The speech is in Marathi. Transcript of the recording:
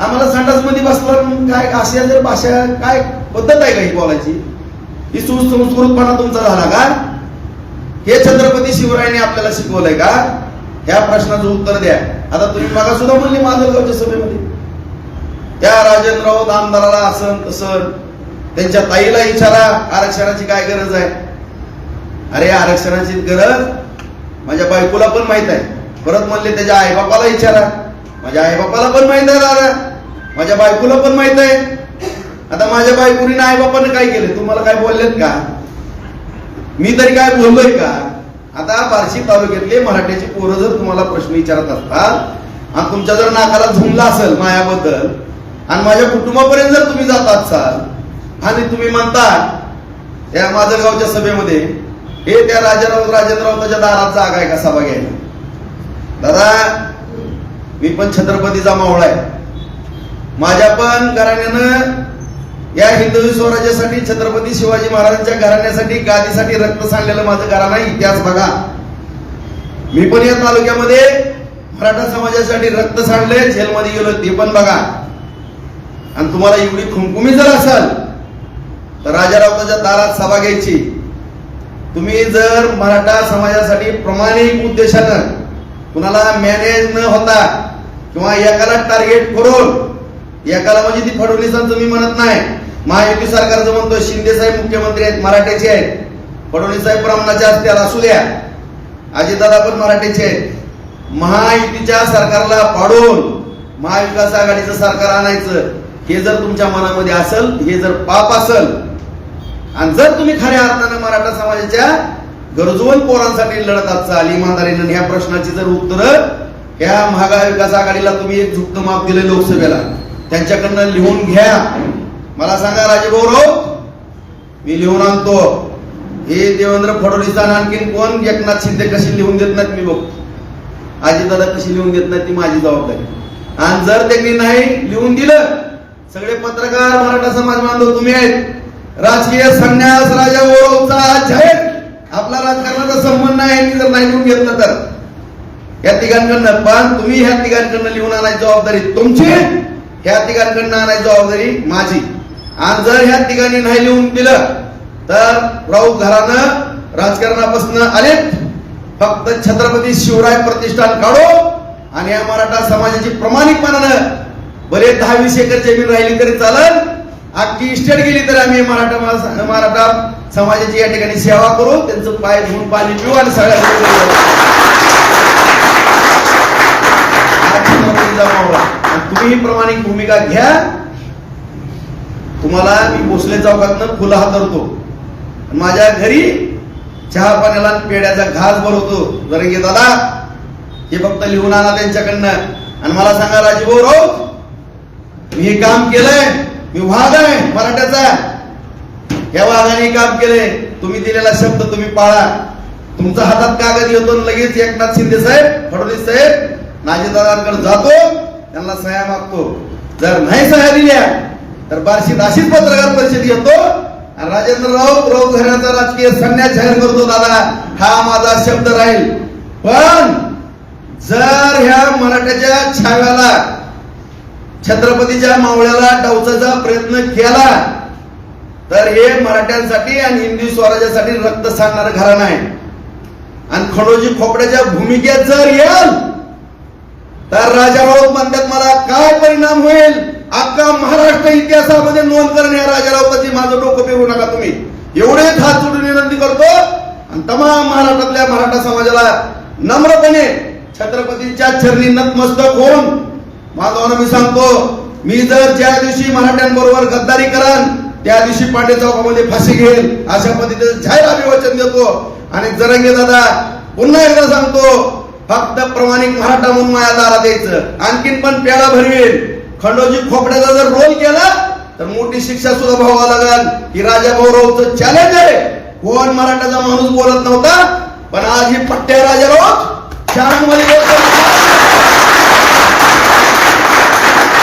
आम्हाला संडासमध्ये बसला काय अशा जर भाषा काय पद्धत आहे का ही बोलायची? ही सुसंस्कृतपणा तुमचा झाला का? हे छत्रपती शिवरायांनी आपल्याला शिकवलंय का? ह्या प्रश्नाचं उत्तर द्या. आता तुम्ही मागा सुद्धा म्हणले माजलगावच्या सभेमध्ये. त्या राजेंद्र राऊत आमदाराला असं तसं त्यांच्या ताईला विचारा आरक्षणाची काय गरज आहे? अरे आरक्षणाची गरज माझ्या बायकोला पण माहीत आहे. परत म्हणले त्याच्या आईबापाला विचारा माझ्या आईबापाला पण माहीत आहे दादा. माझ्या बायकोला पण माहीत आहे. आता माझ्या बायकोनी आई बापाने काय केलं? तुम्हाला काय बोललेत का? मी तरी काय बोललोय का? आता बार्शी तालुक्यातले मराठ्याचे पोरं जर तुम्हाला प्रश्न विचारत असतात आणि तुमच्या जर नाकाला झुमला असेल मायाबद्दल आणि माझ्या कुटुंबापर्यंत जर तुम्ही जात असाल आणि तुम्ही म्हणता त्या माजलगावच्या सभेमध्ये हे त्या राजाराव राजेंद्र त्याच्या दारात जागा आहे का सभा घ्यायला? दादा मी पण छत्रपतीचा मावळा आहे. माझ्या पण घराण्यानं या हिंदवी स्वराज्यासाठी छत्रपती शिवाजी महाराजांच्या घराण्यासाठी गादीसाठी रक्त सांडलेलं माझं घराणा इतिहास बघा. मी पण या तालुक्यामध्ये मराठा समाजासाठी रक्त सांडले जेलमध्ये गेलो ते पण बघा. आणि तुम्हाला एवढी खुमखुमी जर असाल तर राजारावताच्या दारात सभा घ्यायची. तुम्ही जर मराठा समाजासाठी प्रामाणिक उद्देशानं कुणाला मॅनेज न होता किंवा एकाला टार्गेट करून एकाला म्हणजे ती फडणवीसांचं मी म्हणत नाही. महायुती सरकारचं म्हणतो शिंदे साहेब मुख्यमंत्री आहेत मराठ्याचे आहेत. फडणवीस साहेब ब्राह्मणाचे असतील असू द्या. अजितदादा पण मराठ्याचे आहेत. महायुतीच्या सरकारला पाडून महाविकास आघाडीचं सरकार आणायचं हे जर तुमच्या मनामध्ये असेल हे जर पाप असेल आणि जर तुम्ही खऱ्या अर्थानं मराठा समाजाच्या गरजवंत पोरांसाठी लढत असाल इमानदारीनं ह्या प्रश्नाची जर उत्तर ह्या महाविकास आघाडीला तुम्ही एक झुक्त माप दिले लोकसभेला. त्यांच्याकडनं लिहून घ्या. मला सांगा राजेभाऊ मी लिहून आणतो. हे देवेंद्र फडणवीसांना आणखीन कोण एकनाथ शिंदे कशी लिहून देत नाहीत मी बघतो. आजीदादा कशी लिहून देत नाही ती माझी जबाबदारी. आणि जर त्यांनी नाही लिहून दिलं सगळे पत्रकार मराठा समाज बांधव तुम्ही आहेत. राजकीय संन्यास राजा ओळखचा जाहीर आपला राजकारणाचा संबंध नाही यांनी जर नाही लिहून घेतलं तर. या तिघांकडनं पण तुम्ही ह्या तिघांकडनं लिहून आणायची जबाबदारी तुमची. ह्या तिघांकडनं आणायची जबाबदारी माझी. आणि जर ह्या तिघांनी नाही लिहून दिलं तर राऊत घरानं राजकारणापासून आलेत. फक्त छत्रपती शिवराय प्रतिष्ठान काढो आणि या मराठा समाजाची प्रामाणिकपणानं बरे दहा वीस एकर जमीन राहिली तरी चालल अख्खी इस्टेट गेली तर आम्ही मराठा मराठा समाजाची या ठिकाणी सेवा करू. त्यांचं पाय धुवून पाणी पिऊ आणि सगळ्या तुम्ही प्रमाणिक भूमिका घ्या. तुम्हाला मी भोसले चौकातनं फुलं हातरतो. माझ्या घरी चहा पाण्याला आणि पेड्याचा घास भरवतो. जरंगे दादा हे फक्त लिहून आणा त्यांच्याकडनं. आणि मला सांगा राजीभाऊ राऊत मी हे काम केलंय. मी वाघ आहे मराठ्याचा या वाघाने हे काम केलंय. तुम्ही दिलेला शब्द तुम्ही पाळा. तुमच्या हातात कागद येतो लगेच एकनाथ शिंदे साहेब फडणवीस साहेब नाजीदादांकडे जातो. त्यांना सह्या मागतो. जर नाही सह्या दिल्या तर बार्शीत अशीच पत्रकार परिषद घेतो आणि राजेंद्र राऊत राऊत घराण्याचा राजकीय संन्यास जाहीर करतो दादा हा माझा शब्द राहील. पण जर ह्या मराठ्याच्या छाव्याला छत्रपतीच्या मावळ्याला डावचाचा प्रयत्न केला तर हे मराठ्यांसाठी आणि हिंदू स्वराज्यासाठी रक्त सांगणारं घराणं आहे. आणि खडोजी खोपड्याच्या भूमिकेत जर येईल तर राजा राऊत म्हणतात मला काय परिणाम होईल? अख्खा महाराष्ट्र इतिहासामध्ये नोंद करणे या राजा राऊताची माझं डोकं पेरू नका तुम्ही. एवढेच हात जोडून विनंती करतो आणि तमाम महाराष्ट्रातल्या मराठा समाजाला नम्रपणे छत्रपतीच्या चरणी नतमस्तक होऊन माधवानं मी सांगतो मी जर ज्या दिवशी मराठ्यांबरोबर गद्दारी करान त्या दिवशी पांडे चौकामध्ये फाशी घेईल अशा पद्धतीचं जाहीर अभिवाचन देतो. आणि जरंगे दादा पुन्हा एकदा सांगतो फक्त प्रमाणिक मराठा म्हणून माझ्या दारात यायचं. आणखीन पण पेडा भरवेल खंडोजी खोपड्याचा जर रोल केला तर मोठी शिक्षा सुद्धा भावा लागल. की राजा भाऊरावचं चॅलेंज आहे. कोण मराठाचा माणूस बोलत नव्हता पण आज ही पट्ट्या राजा राऊत चार